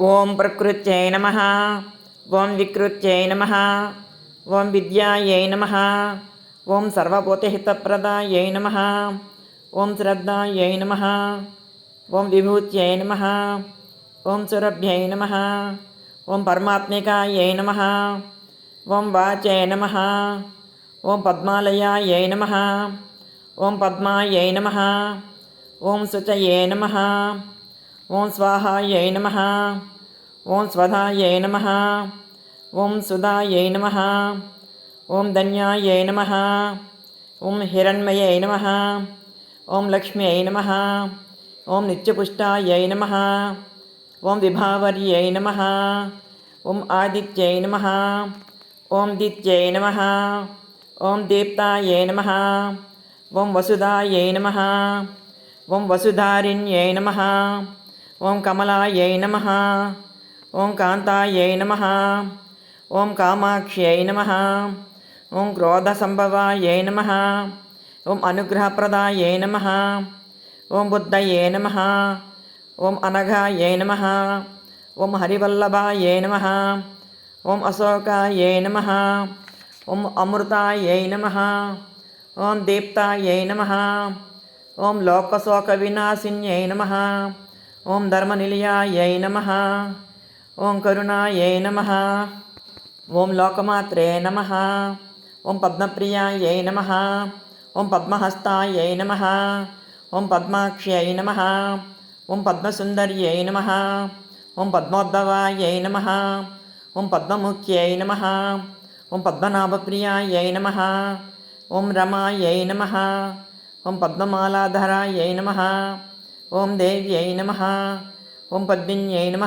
ఓం ప్రకృత్యై నమ ఓం వికృత్యై నమ ఓం విద్యాయై నమ ఓం సర్వభూతహితప్రదాయై నమ ఓం శ్రద్ధాయై నమ ఓం విభూత్యై నమ ఓం సురభ్యై నమ ఓం పరమాత్మికాయై నమ ఓం వాచై నమ ఓం పద్మాలయాయై నమ ఓం పద్మాయై నమ ఓం శుచయే నమ ఓం స్వాహాయై నమ ఓం స్వధాయై నమ ఓం సుధాయై నమ ఓం ధన్యాయై నమ ఓం హిరణ్మయై నమ ఓం లక్ష్మ్యై నమ ఓం నిత్యపుష్టాయై నమ ఓం విభావర్యై నమ ఓం ఆదిత్యై నమ ఓం దిత్యై నమ ఓం దీప్తాయై నమ ఓం వసుధాయై నమ ఓం వసుధారిణ్యై నమ ఓం కమలాయై నమ ఓం కాంతాయై నమ ఓం కామాక్ష్యై నమ ఓం క్రోధసంభవాయై నమ ఓం అనుగ్రహప్రదాయై నమ ఓం బుద్ధయే నమ ఓం అనఘాయై నమ ఓం హరివల్లభాయై నమ ఓం అశోకాయై నమ ఓం అమృతాయై నమ ఓం దీప్తాయై నమ ఓం లోకశోక వినాశిన్యై నమ ఓం ధర్మనిలయాయై నమ ఓం కరుణాయై నమ ఓం లోకమాత్రే నమ ఓం పద్మప్రియాయై నమ ఓం పద్మహస్తాయై నమ ఓం పద్మాక్ష్యై నమ ఓం పద్మసుందర్యై నమ ఓం పద్మోద్భవాయై నమ ఓం పద్మముఖ్యై నమ ఓం పద్మనాభప్రియాయై నమ ఓం రమాయై నమ ఓం పద్మమాలాధరాయై నమ ఓం దేవ్యై నమ ఓం పద్మిన్యై నమ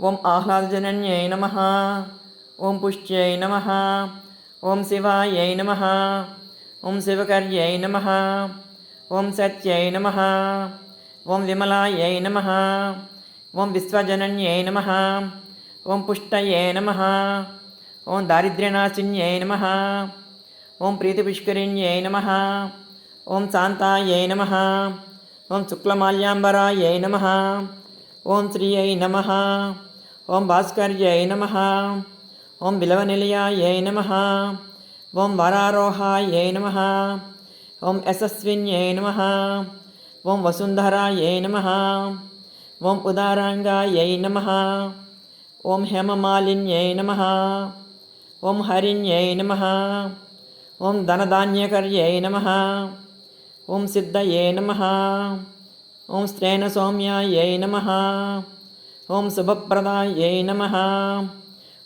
ఓం ఆహ్లాదజనన్యై నమ ఓం పుష్ట్యై నమ ఓం శివాయై నమ ఓం శివకర్యై నమ ఓం సత్యై నమ ఓం విమలాయై నమ ఓం విశ్వజనన్యై నమ ఓం పుష్టయే నమ ఓం దారిద్ర్యనాశిన్యై నమ ఓం ప్రీతిపుష్కరిణ్యై నమ ఓం శాంతాయై నమ ఓం శుక్లమాల్యాంబరాయై నమ ఓం శ్రీయై నమ ఓం భాస్కర్యై నమ ఓం బిలవనిలయాయై నమ ఓం వరారోహాయై నమ ఓం యశస్విన్యై నమ ఓం వసుంధరాయై నమ ఓం ఉదారాంగాయై నమ ఓం హేమమాలిన్యై నమ ఓం హరిణ్యై నమ ఓం ధనధాన్యకర్యై నమ ఓం సిద్ధయే నమ ఓం స్త్రేణ సౌమ్యాయై నమ ఓం శుభప్రదాయై నమ.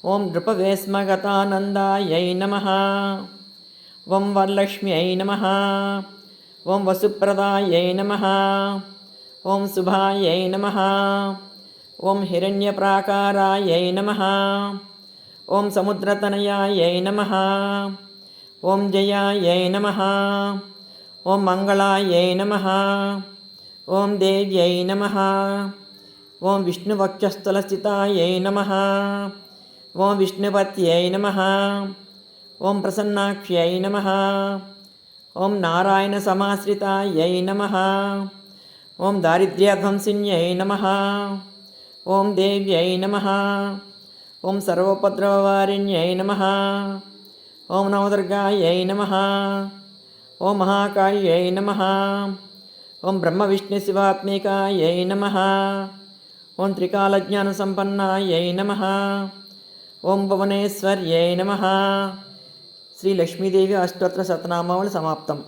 ఓం నృపవేస్మగతానందాయై నమ. ఓం వరలక్ష్మ్యై నమ. ఓం వసుప్రదాయై నమ. ఓం శుభాయై నమ. ఓం హిరణ్యప్రాకారాయై నమ. ఓం సముద్రతనయాయై నమ. ఓం జయాయై నమ. ఓం మంగళాయై నమ. ఓం దేవ్యై నమ. ఓం విష్ణువక్షస్థలస్థితాయై నమ. ఓం విష్ణుపత్యై నమ. ఓం ప్రసన్నాక్ష్యై నమ. ఓం నారాయణ సమాశ్రితాయై నమ. ఓం దారిద్ర్యధ్వంసిన్యై నమ. ఓం దేవ్యై నమ. ఓం సర్వోపద్రవవారిణ్యై నమ. ఓం నవదుర్గాయై నమ. ఓం మహాకాళ్యై నమ. ఓం బ్రహ్మ విష్ణు శివాత్మికాయై నమ. ఓం త్రికాలజ్ఞానసంపన్నాయై నమ. ఓం భువనేశ్వర్యై నమ. శ్రీ లక్ష్మీదేవి అష్టోత్తర శతనామావళి సమాప్తం.